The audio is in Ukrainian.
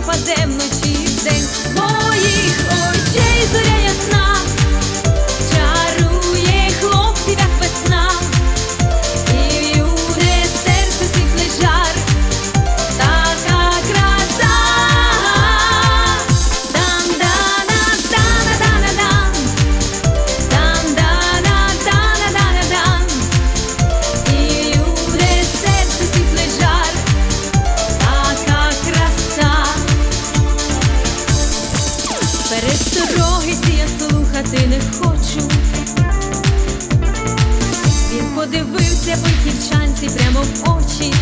пропаде вночі в день моїх. Перестороги ці я слухати не хочу. Він подивився по прямо в очі.